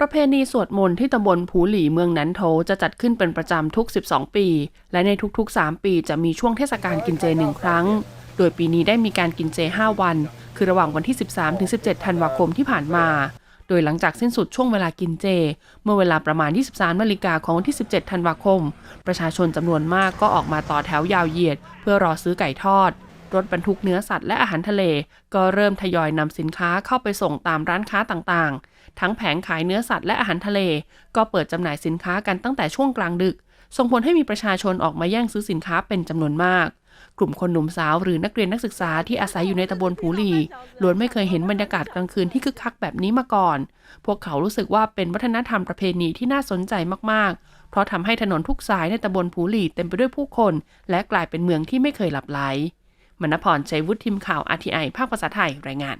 ประเพณีสวดมนต์ที่ตำบลผูหลี่เมืองนันโถจะจัดขึ้นเป็นประจำทุก 12 ปี และในทุกๆ 3 ปีจะมีช่วงเทศกาลกินเจหนึ่งครั้ง โดยปีนี้ได้มีการกินเจ 5 วัน คือระหว่างวันที่ 13ถึง17 ธันวาคมที่ผ่านมา โดยหลังจากสิ้นสุดช่วงเวลากินเจ เมื่อเวลาประมาณ 23นาฬิกาของวันที่ 17 ธันวาคม ประชาชนจำนวนมากก็ออกมาต่อแถวยาวเหยียด เพื่อรอซื้อไก่ทอด รถบรรทุกเนื้อสัตว์และอาหารทะเล ก็เริ่มทยอยนำสินค้าเข้าไปส่งตามร้านค้าต่างๆ ทั้งแผงขายเนื้อสัตว์และอาหารทะเล ก็เปิดจำหน่ายสินค้ากันตั้งแต่ช่วงกลางดึก ส่งผลให้มีประชาชนออกมาแย่งซื้อสินค้าเป็นจำนวนมากกลุ่มคนหนุ่มสาวหรือนักเรียนนักศึกษาที่อาศัยอยู่ในตำบลผูหลีล้วนไม่เคยเห็นบรรยากาศกลางคืนที่คึกคักแบบนี้มาก่อน พวกเขารู้สึกว่าเป็นวัฒนธรรมประเพณีที่น่าสนใจมากๆ เพราะทำให้ถนนทุกสายในตำบลผูหลีเต็มไปด้วยผู้คน และกลายเป็นเมืองที่ไม่เคยหลับไหล มณพรชัยวุฒิทีมข่าว RTI ภาคภาษาไทยรายงาน